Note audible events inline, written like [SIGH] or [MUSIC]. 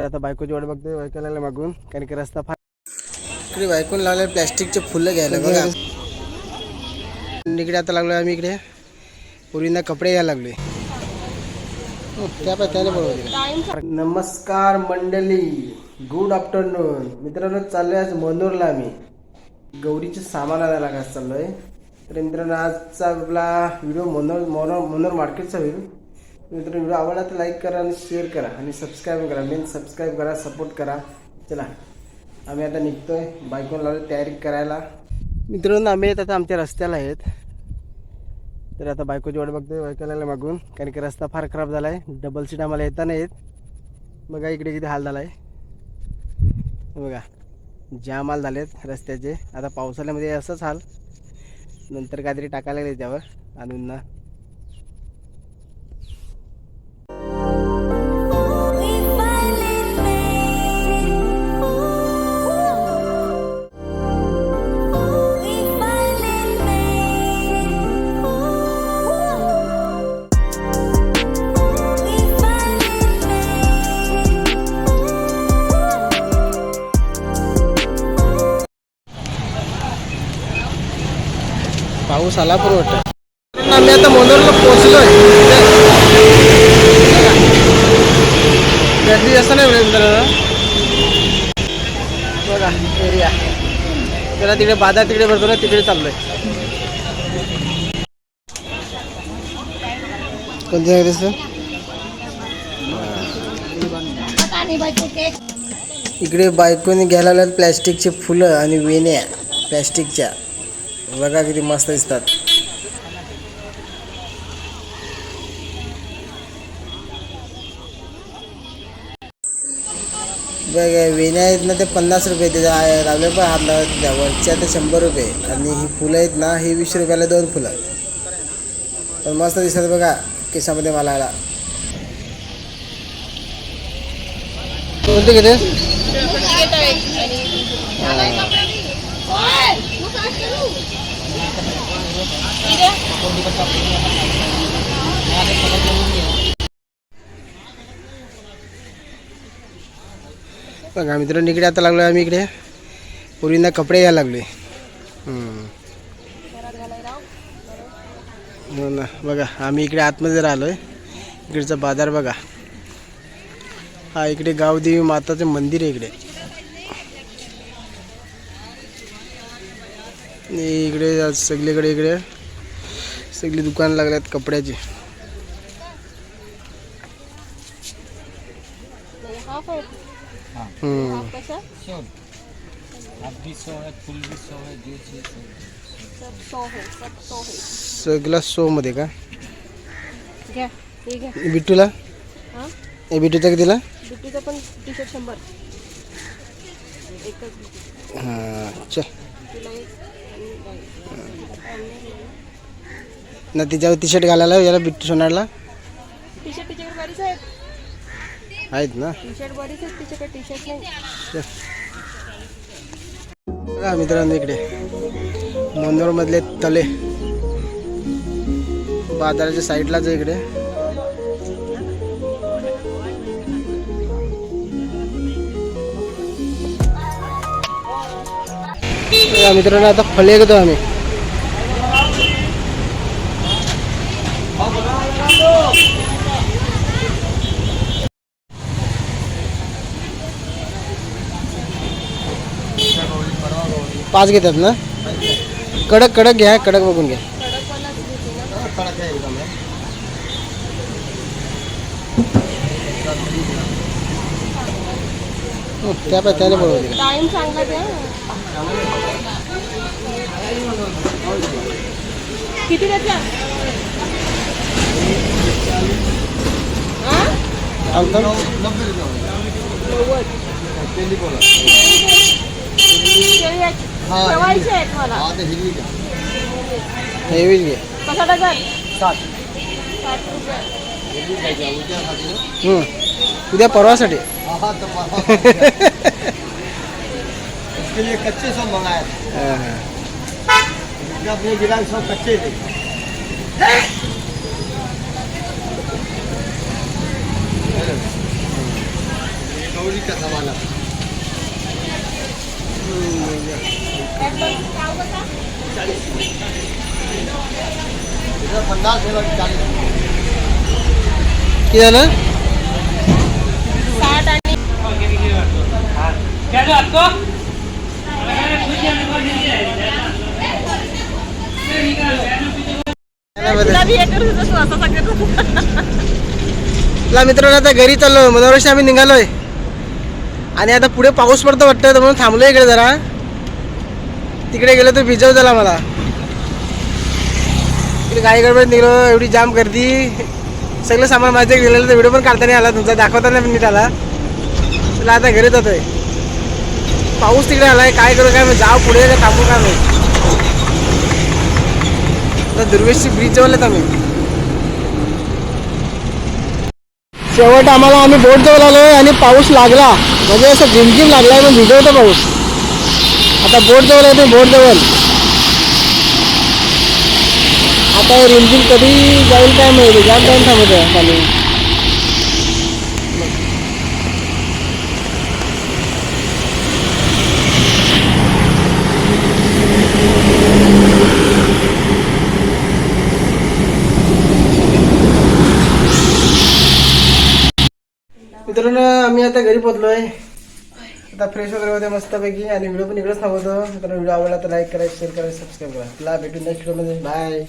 आता बायकोची वाट बघतोय बायकोला लागला मागून कारण की रस्ता फार इकडे बायकोन लागले प्लॅस्टिकचे फुलं घ्यायला बघा. इकडे आता लागलो आम्ही इकडे. पूर्वींना कपडे घ्यायला लागलोय. हो, त्या पाय त्याने बरोबर नमस्कार मंडळी. गुड आफ्टरनून मित्रांनो चाललोय आज मनोरला आम्ही. गौरीचे सामान आणायला काय चाललोय. तर मित्रांनो आजचा आपला व्हिडिओ मनोर मनोर मनोर मार्केटचा होईल मित्र व्हिडिओ आवडला तर लाईक करा आणि शेअर करा. आणि सबस्क्राईब करा. मेन सबस्क्राईब करा सपोर्ट करा. चला. आम्ही आता निघतो आहे बायकोन लावली तयारी करायला. मित्रांनो आम्ही आता आमच्या रस्त्याला आहेत. तर आता बायकोची वाट बघतोय बायकोला मागून. कारण की रस्ता फार खराब झाला आहे डबल सीट आम्हाला येता नाही येत. बघा इकडे किती हाल झाला आहे बघा. जाम हाल झालेत रस्त्याचे. आता पावसाळ्यामध्ये असंच हाल. नंतर काहीतरी टाकायला लागले त्यावर. आणून ना. पाऊस आला वाटतं. आम्ही आता मोनोरला पोहोचलोय. गर्दी जास्त नाही मिळेल मित्रांनो. बघा एरिया त्याला तिकडे बाजार तिकडे भरतो ना तिकडे चाललोय. कोणत्या तसं इकडे बायकोने घ्यायला प्लॅस्टिकचे फुलं आणि वेण्या प्लॅस्टिकच्या. बघा किती मस्त दिसतात. बघा वेण्या आहेत ना ते पन्नास रुपये त्याच्या आहे लावले पण हात लावत त्या वरच्या ते शंभर रुपये. आणि ही फुलं आहेत ना ही वीस रुपयाला दोन फुलं. पण मस्त दिसतात बघा केसामध्ये मला आला कोणते किती बघा मित्रांनो इकडे आता लागलो आम्ही इकडे. पूर्वींना कपडे घ्यायला लागले हो ना बघा आम्ही इकडे आतमध्ये राहिलो आहे इकडचा बाजार बघा. हा इकडे गावदेवी माताचं मंदिर आहे इकडे. इकडे सगळीकडे इकडे. सगळी दुकान लागल्यात कपड्याची. है है है सगळं सो मध्ये का? हे बिट्टूला हां ए बिट्टूचा कितीला बिट्टीचं पण टी शर्ट शंभर. एकच हां चल तुला एक आणि बाई. ना तिच्यावर टी शर्ट घालायला याला बिट्टू सोनारला. टी शर्ट तिच्याकडे बरीच आहेत. आहेत ना? टी शर्ट बरीच आहेत तिच्याकडे टी शर्ट नाही बघा मित्रांनो इकडे. मनोरमधले तले. बाजाराच्या साईडलाच आहे इकडे. मित्रांनो आता फळे घेतो आम्ही. पाच घेतात ना? कडक कडक घ्या कडक बघून घ्या हो, त्या पाय त्याने टाइम चांगला द्या किती घेतला नव्वद केळी आहेत. ठेवायचे आहेत मला हेवीच घे कसा डझन? सात साठ रुपये. हम्म. उद्या परवासाठी. [LAUGHS] इसके लिए कच्चे सब थे अपने सब कच्चे थे. गौरी का पन्नास है किती झालं? साठ आणि मित्रांनो आता घरी चाललो मनोरशी आम्ही निघालोय. आणि आता पुढे पाऊस पडतो वाटतं म्हणून थांबलो इकडे जरा. तिकडे गेलो तर भिजव झाला मला. इकडे गाडी गडबड निघलो एवढी जाम गर्दी. सगळं सामान माझ्या गेलेलं तर व्हिडिओ पण काढता नाही आला तुमचा दाखवताना पण नीट आला. तुला आता घरी जातोय. पाऊस तिकडे आलाय काय करू काय माहीत, जाव पुढे का थांबू का मी आता दुर्वेशची ब्रिज जवळ आहेत आम्ही. शेवट आम्हाला आम्ही बोट जवळ आलोय आणि पाऊस लागला. म्हणजे असं झिमझिम लागलाय मग भिजवतो पाऊस. आता बोट जवळ आहे बोट जवळ. आता हे रिमझिम कधी जाईल काय माहिती जाम टाइम थांबत आहे खाली मित्रांनो आम्ही आता घरी पोहोचलोय. आता फ्रेश वगैरे होते मस्तपैकी. आणि व्हिडिओ पण इकडेच थांबवतो. मित्रांनो व्हिडिओ आवडला तर लाईक करा शेअर करा सबस्क्राईब करा. तुला भेटून नेक्स्ट व्हिडिओमध्ये बाय